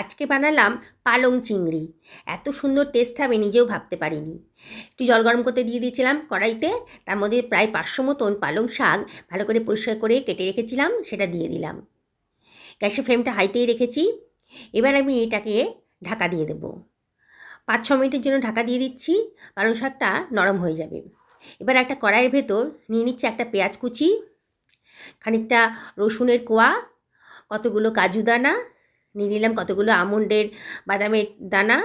আজকে বানালাম পালং চিংড়ি। এত সুন্দর টেস্ট হবে নিজেও ভাবতে পারিনি। একটু জল গরম করতে দিয়ে দিয়েছিলাম কড়াইতে, তার মধ্যে প্রায় পাঁচশো মতন পালং শাক ভালো করে পরিষ্কার করে কেটে রেখেছিলাম, সেটা দিয়ে দিলাম। গ্যাসের ফ্লেমটা হাইতেই রেখেছি। এবার আমি এটাকে ঢাকা দিয়ে দেবো। পাঁচ ছ মিনিটের জন্য ঢাকা দিয়ে দিচ্ছি, পালং শাকটা নরম হয়ে যাবে। এবার একটা কড়াইয়ের ভেতর নিয়ে নিচ্ছে একটা পেঁয়াজ কুচি, খানিকটা রসুনের কোয়া, কতগুলো কাজু দানা নিয়ে নিলাম কতগুলো আমন্ডের বাদামের দানা।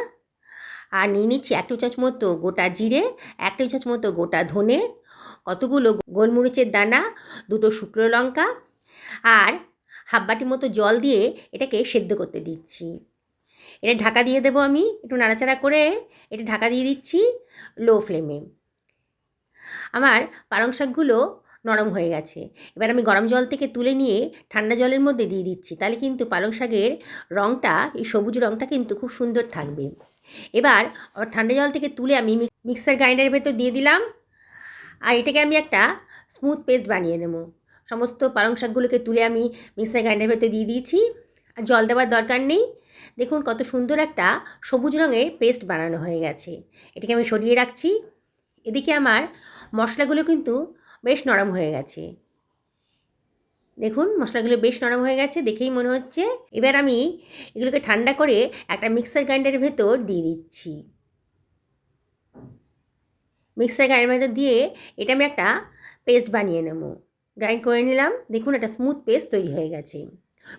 আর নিয়ে নিচ্ছি এক টু চামচ মতো গোটা জিরে, এক টু চামচ মতো গোটা ধনে, কতগুলো গোলমরিচের দানা, দুটো শুকনো লঙ্কা আর হাফ মতো জল দিয়ে এটাকে সেদ্ধ করতে দিচ্ছি। এটা ঢাকা দিয়ে দেবো আমি, একটু নাড়াচাড়া করে এটা ঢাকা দিয়ে দিচ্ছি লো ফ্লেমে। আমার পালং শাকগুলো নরম হয়ে গেছে। এবার আমি গরম জল থেকে তুলে নিয়ে ঠান্ডা জলের মধ্যে দিয়ে দিচ্ছি। তাহলে কিন্তু পালং শাকের রঙটা এই সবুজ রঙটা কিন্তু খুব সুন্দর থাকবে। এবার ঠান্ডা জল থেকে তুলে আমি মিক্সার গ্রাইন্ডারের ভেতর দিয়ে দিলাম। আর এটাকে আমি একটা স্মুথ পেস্ট বানিয়ে নেব। সমস্ত পালং শাকগুলোকে তুলে আমি মিক্সার গ্রাইন্ডারের ভেতর দিয়ে দিয়েছি। আর জল দেওয়ার দরকার নেই। দেখুন কত সুন্দর একটা সবুজ রঙের পেস্ট বানানো হয়ে গেছে। এটাকে আমি সরিয়ে রাখছি। এদিকে আমার মশলাগুলো কিন্তু বেশ নরম হয়ে গেছে। দেখুন, মশলাগুলো বেশ নরম হয়ে গেছে, দেখেই মনে হচ্ছে। এবার আমি এগুলোকে ঠান্ডা করে একটা মিক্সার গ্রাইন্ডারের ভেতর দিয়ে দিচ্ছি। মিক্সার গ্রাইন্ডার ভেতর দিয়ে এটা আমি একটা পেস্ট বানিয়ে নেব। গ্রাইন্ড করে নিলাম। দেখুন, একটা স্মুথ পেস্ট তৈরি হয়ে গেছে।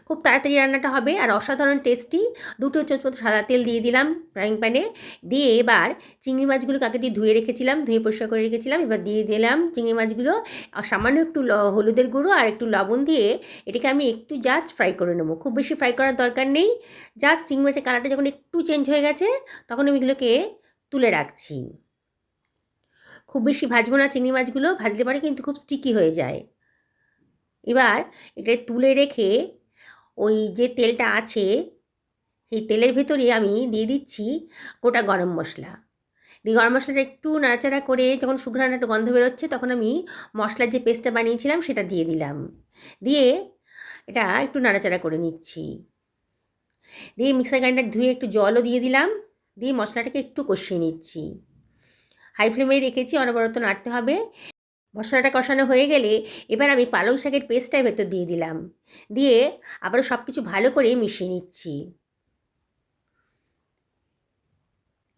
খুব তাড়াতাড়ি রান্নাটা হবে আর অসাধারণ টেস্টি দুটো চামচ সাদা তেল দিয়ে দিলাম ফ্রাইং প্যানে দিয়ে এবার চিংড়ি মাছগুলো কাকে দিয়ে ধুয়ে রেখেছিলাম, ধুয়ে পরিষ্কার করে রেখেছিলাম। এবার দিয়ে দিলাম চিংড়ি মাছগুলো সামান্য একটু হলুদের গুঁড়ো আর একটু লবণ দিয়ে এটাকে আমি একটু জাস্ট ফ্রাই করে নেব। খুব বেশি ফ্রাই করার দরকার নেই। জাস্ট চিংড়ি মাছের কালারটা যখন একটু চেঞ্জ হয়ে গেছে, তখন আমি এগুলোকে তুলে রাখছি। খুব বেশি ভাজবো না চিংড়ি মাছগুলো, ভাজলে পরে কিন্তু খুব স্টিকি হয়ে যায়। এবার এটা তুলে রেখে ওই যে তেলটা আছে, সেই তেলের ভেতরে আমি দিয়ে দিচ্ছি গোটা গরম মশলা। দিয়ে গরম মশলাটা একটু নাড়াচাড়া করে যখন শুকনো একটা গন্ধ বেরোচ্ছে, তখন আমি মশলার যে পেস্টটা বানিয়েছিলাম সেটা দিয়ে দিলাম। দিয়ে এটা একটু নাড়াচাড়া করে নিচ্ছি। দিয়ে মিক্সার গ্রাইন্ডার ধুয়ে একটু জলও দিয়ে দিলাম। দিয়ে মশলাটাকে একটু কষিয়ে নিচ্ছি। হাই ফ্লেমে রেখেছি, অনবরত নাড়তে হবে। মশলাটা কষানো হয়ে গেলে এবার আমি পালং শাকের পেস্টটার ভেতর দিয়ে দিলাম। দিয়ে আবারও সব কিছু ভালো করে মিশিয়ে নিচ্ছি।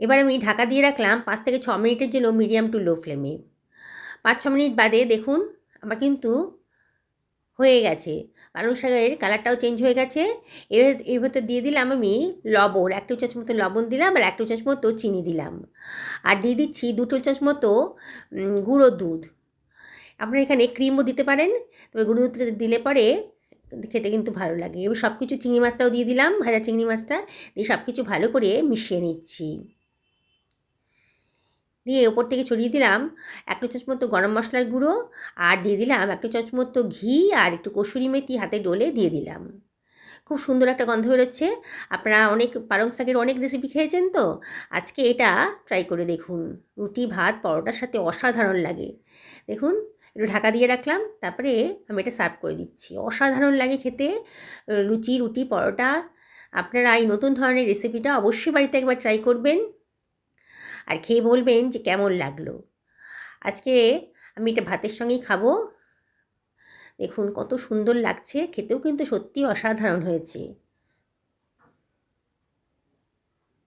এবার আমি ঢাকা দিয়ে রাখলাম পাঁচ থেকে ছ মিনিটের জন্য মিডিয়াম টু লো ফ্লেমে পাঁচ ছ মিনিট বাদে দেখুন, আমার কিন্তু হয়ে গেছে। পালং শাকের কালারটাও চেঞ্জ হয়ে গেছে। এর এর ভেতর দিয়ে দিলাম আমি লবণ, এক চামচ মতো লবণ দিলাম আর এক চামচ মতো চিনি দিলাম। আর দিয়ে দিচ্ছি দুটো চামচ মতো গুঁড়ো দুধ। আপনারা এখানে ক্রিমও দিতে পারেন, তবে গুঁড়ো দিলে পরে খেতে কিন্তু ভালো লাগে। এবার সব কিছু চিংড়ি মাছটাও দিয়ে দিলাম, ভাজা চিংড়ি মাছটা দিয়ে সব কিছু ভালো করে মিশিয়ে নিচ্ছি। দিয়ে ওপর থেকে ছড়িয়ে দিলাম এক চামচ মতো গরম মশলার গুঁড়ো, আর দিয়ে দিলাম এক চামচ মতো ঘি, আর একটু কসুরি মেথি হাতে ডলে দিয়ে দিলাম। খুব সুন্দর একটা গন্ধ বেরোচ্ছে। আপনারা অনেক পালং শাকের অনেক রেসিপি খেয়েছেন তো? আজকে এটা ট্রাই করে দেখুন। রুটি, ভাত, পরোটার সাথে অসাধারণ লাগে। দেখুন একটু ঢাকা দিয়ে রাখলাম, তারপরে আমি এটা সার্ভ করে দিচ্ছি। অসাধারণ লাগে খেতে লুচি, রুটি, পরোটা। আপনারা এই নতুন ধরনের রেসিপিটা অবশ্যই বাড়িতে একবার ট্রাই করবেন আর খেয়ে বলবেন যে কেমন লাগল। আজকে আমি এটা ভাতের সঙ্গেই খাব। দেখুন কত সুন্দর লাগছে, খেতেও কিন্তু সত্যি অসাধারণ হয়েছে।